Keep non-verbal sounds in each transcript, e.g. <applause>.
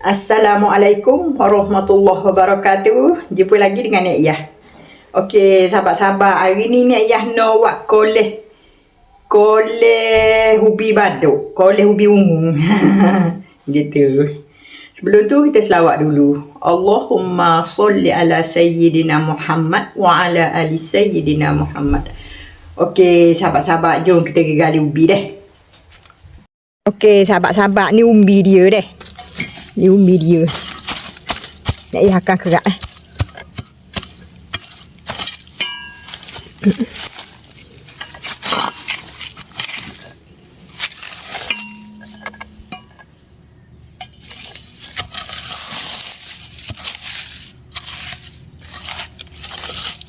Assalamualaikum warahmatullahi wabarakatuh. Jumpa lagi dengan Nek Iyah. Okey, sahabat-sahabat, hari ni Nek Iyah nak buat koleh. Koleh ubi baduk. Koleh ubi umum. <laughs> gitu. Sebelum tu kita selawat dulu. Allahumma salli ala sayyidina Muhammad wa ala ali sayyidina Muhammad. Okey, sahabat-sahabat, jom kita gali ubi deh. Okey, sahabat-sahabat, ni umbi dia deh. Ni umbi dia. Nak ia akan kerak eh.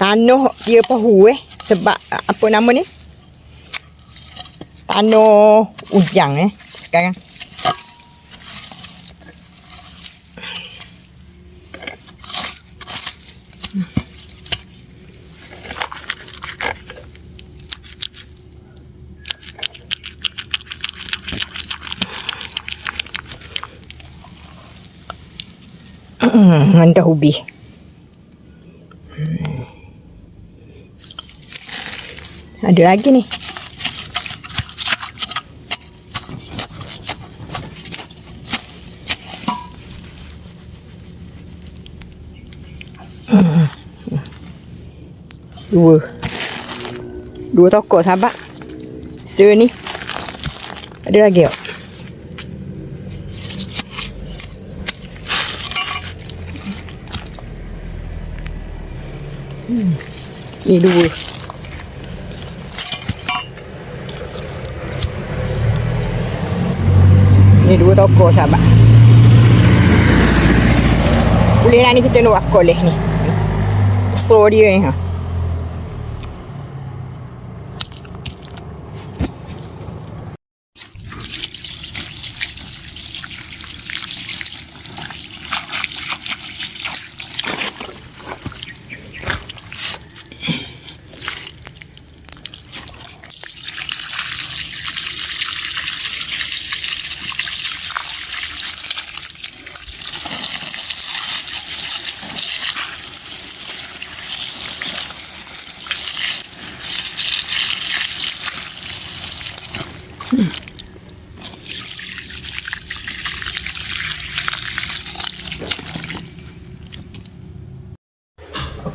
Tanah dia pahu eh. Sebab apa nama ni? Tanah ujang eh. Sekarang. Mentah ubi. Hmm. Ada lagi ni. Hmm. Dua. Dua toko sahabat. Se ni. Ada lagi tak? Ni dua. Ni dua toko sahabat. Boleh lah ni kita nak buat ni. So dia ni ha.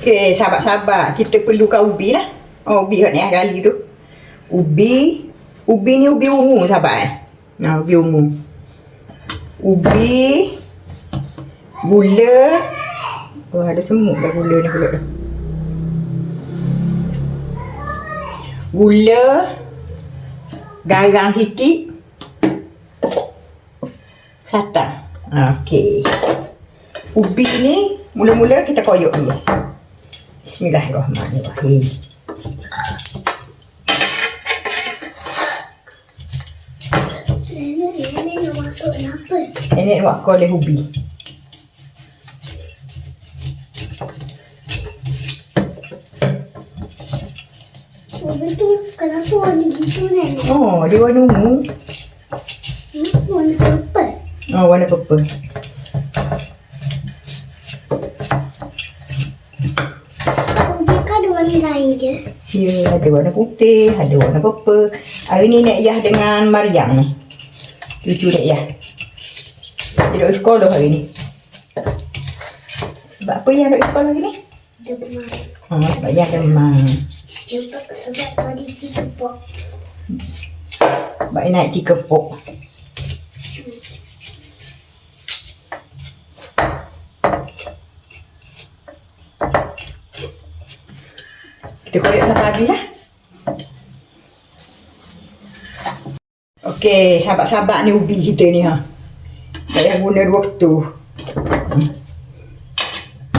Okey, sahabat-sahabat, kita perlukan ubi lah. Oh, ubi kat ni ah, gali tu. Ubi, ubi ni ubi ungu sahabat eh. Nah, ubi ungu. Ubi, gula. Oh, ada semut dah gula ni pula. Gula, garam sikit. Satang. Okey. Ubi ni mula-mula kita koyok dulu. Bismillahirrahmanirrahim. Nenek, nenek nak masuk kenapa? Nenek buat koleh ubi. Oh. Kenapa warna gitu, nenek? Oh, dia warna ungu. Hmm, warna purple. Oh, warna purple. Oh, dia kan ada warna lain je. Ya, ada warna putih, ada warna purple. Hari ni Nek Yah dengan Mariam ni. Cucu Nek Yah. Dia duduk sekolah hari ni. Sebab apa yang duduk sekolah hari ni? Demam. Oh, sebab yang demam. Cepat sebab tadi cikgu Sebab dia naik cikepuk. Kita koyak sampai habis lah. Okey, sahabat-sahabat ni ubi kita ni ha. Payah guna dua ketu.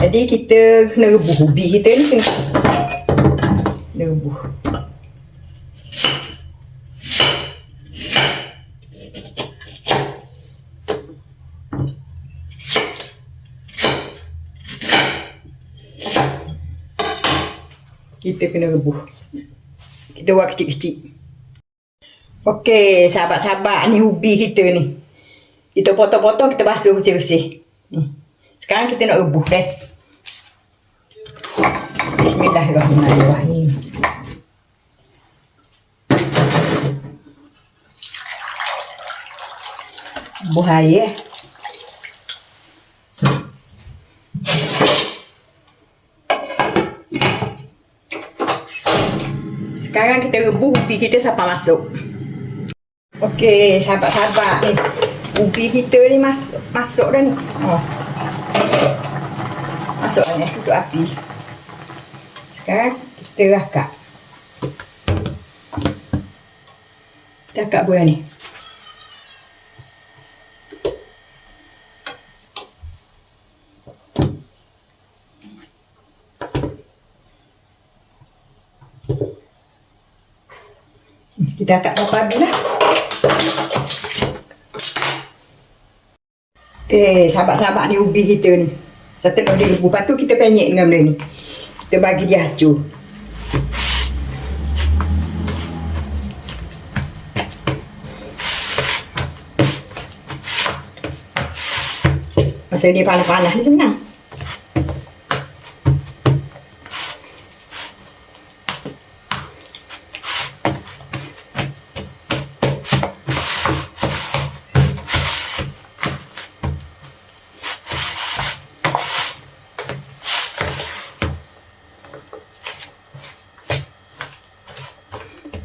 Jadi kita kena rebuh ubi kita ni. Kena rebuh. Kita kena rebuh. Kita buat kecil-kecil. Okey, sahabat-sahabat ni ubi kita ni. Kita potong-potong, kita basuh bersih-bersih. Ni. Sekarang kita nak rebus deh. Bismillahirrahmanirrahim. Rebus air eh. Rebus ubi kita sampai masuk. Okey, sahabat-sahabat ni. Ubi kita ni masuk masuk dah ni. Oh. Masuk ni, tutup api. Sekarang kita rakak. Kita rakak bola ni. Kita angkat sampai habis lah. Okey, sahabat-sahabat ni ubi kita ni. Setelah dia rebus, lepas tu kita penyek dengan benda ni. Kita bagi dia hancur. Masa dia panas-panas ni senang.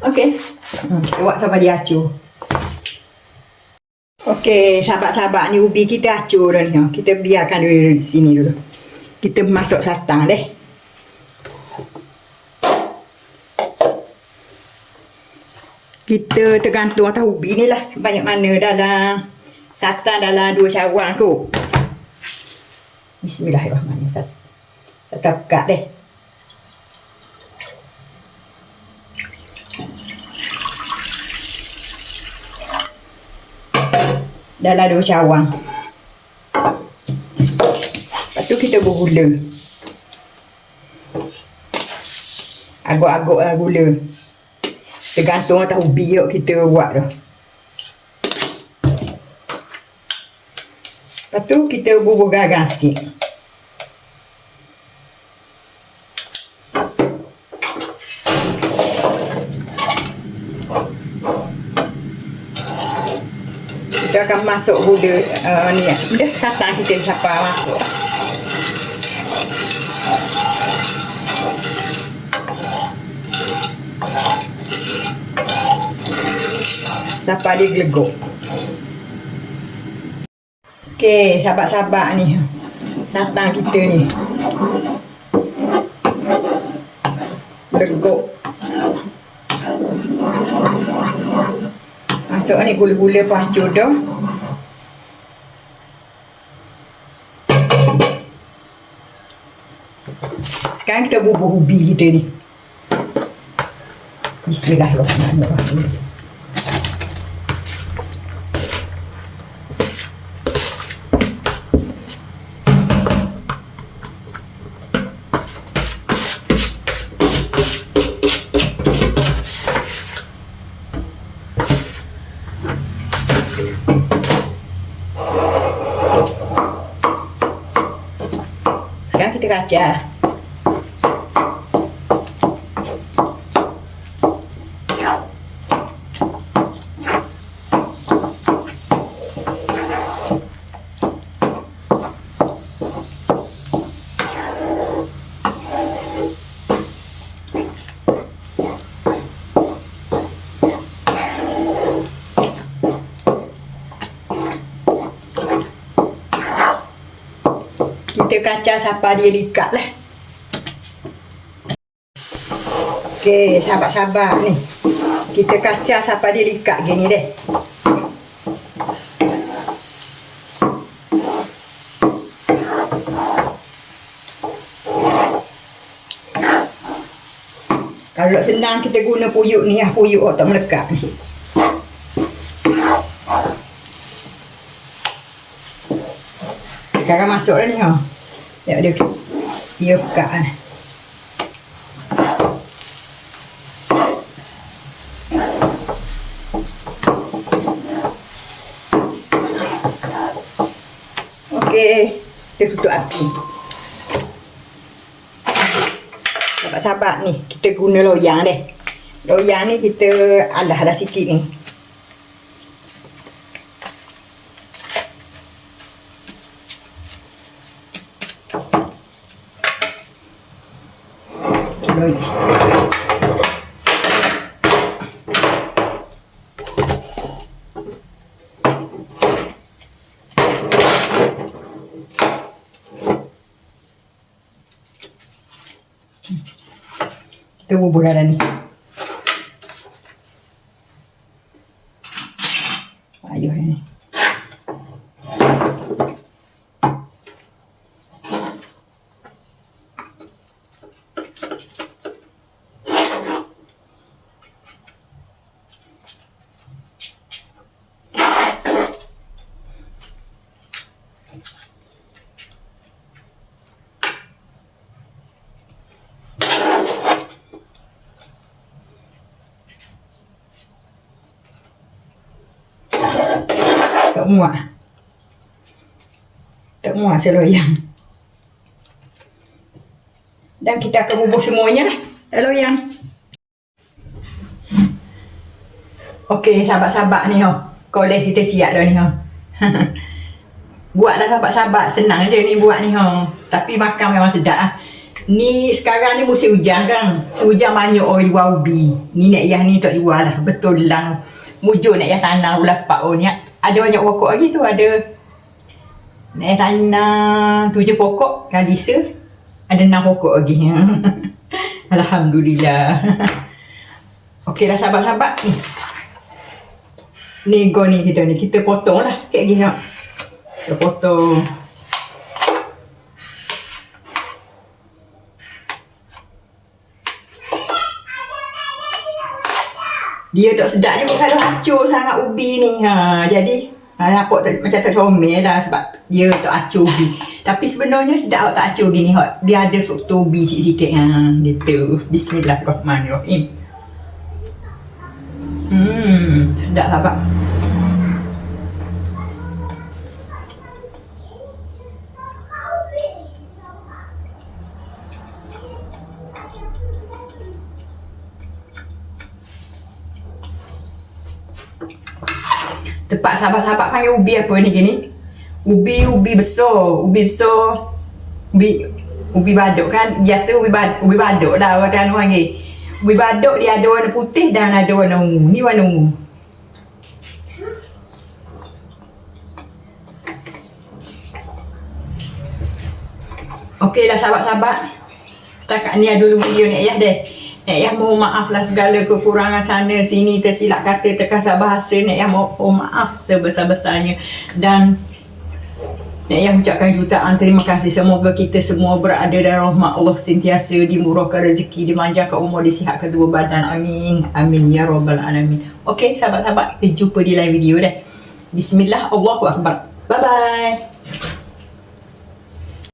Okey. Hmm, dia acur. Okey, sahabat-sahabat ni ubi kita acur dah ni. ha. Kita biarkan dulu di sini dulu. Kita masuk satang deh. Kita tergantung atas ubi ni lah. Banyak mana dalam satang dalam dua cawang tu. Bismillahirrahmanirrahim. Sat- Satang buka deh. Dalam dua cawang. Lepas tu kita bergula. Agak-agak lah gula. Tergantung atas ubi yang kita buat tu. Lepas tu kita bubur garam sikit. Kita akan masuk gula uh, ni. Dah satang kita siapa masuk. Siapa dia gelegok. Okey, sahabat-sahabat ni. Satang kita ni. Legok. Masuk ni gula-gula pacur dah. Sekarang kita bubuh ubi kita ni. Bismillahirrahmanirrahim. Sekarang kacau siapa dia likat lah. Okey, sahabat-sahabat ni. Kita kacau siapa dia likat gini deh. Kalau senang kita guna puyuk ni, ah puyuk otak melekat ni. Sekarang masuk dah ni ha. Dia buka ni. Okey, kita tutup api. Sabar-sabar ni, kita guna loyang deh. Loyang ni kita alah-alah sikit ni. Loyang. Kita bubur dah ni. Ayuh dah ni. Tak muak. Tak muak seloyang. Dan kita akan bubur semuanya lah. Seloyang. Okey, sahabat-sahabat ni ho. Kolej kita siap dah ni ho. <laughs> Buatlah sahabat-sahabat. Senang je ni buat ni ho. Tapi makan memang sedap lah. Ni sekarang ni musim hujan kan. Hujan banyak orang jual ubi. Ni nak yang ni tak jual lah. Betul lah. Mujur nak yang tanah ulah pak oh ni. Ada banyak pokok lagi tu. Ada yang tanah tujuh pokok kali se. Ada enam pokok lagi. <laughs> Alhamdulillah. <laughs> Okey dah sahabat-sahabat ni. Ni go ni kita ni. Kita potong lah. Kayak gini. Kita potong. Dia tak sedap je kalau hancur sangat ubi ni. Ha, jadi ha, nampak tak, macam tak comel lah sebab dia tak acur ubi. <laughs> Tapi sebenarnya sedap awak tak acur gini. Hot. Dia ada soto ubi sikit-sikit. Ha, gitu. Bismillahirrahmanirrahim. Hmm, sedap sahabat. Tepat sahabat-sahabat panggil ubi apa ni gini? Ubi ubi besar, ubi besar. Ubi ubi baduk kan biasa ubi bad, ubi baduk lah orang kan panggil. Ubi baduk dia ada warna putih dan ada warna ungu. Ni warna ungu. Okeylah sahabat-sahabat. Setakat ni dulu video ni ayah deh. Nek Yah mohon maaf lah segala kekurangan sana sini tersilap kata terkasar bahasa Nek Yah mohon maaf sebesar-besarnya. Dan Nek Yah ucapkan jutaan terima kasih. Semoga kita semua berada dalam rahmat Allah sentiasa dimurahkan rezeki dimanjakan umur disihatkan tubuh badan. Amin. Amin. Ya rabbal alamin. Okey sahabat-sahabat kita jumpa di lain video deh. Bismillah Allahu Akbar. Bye bye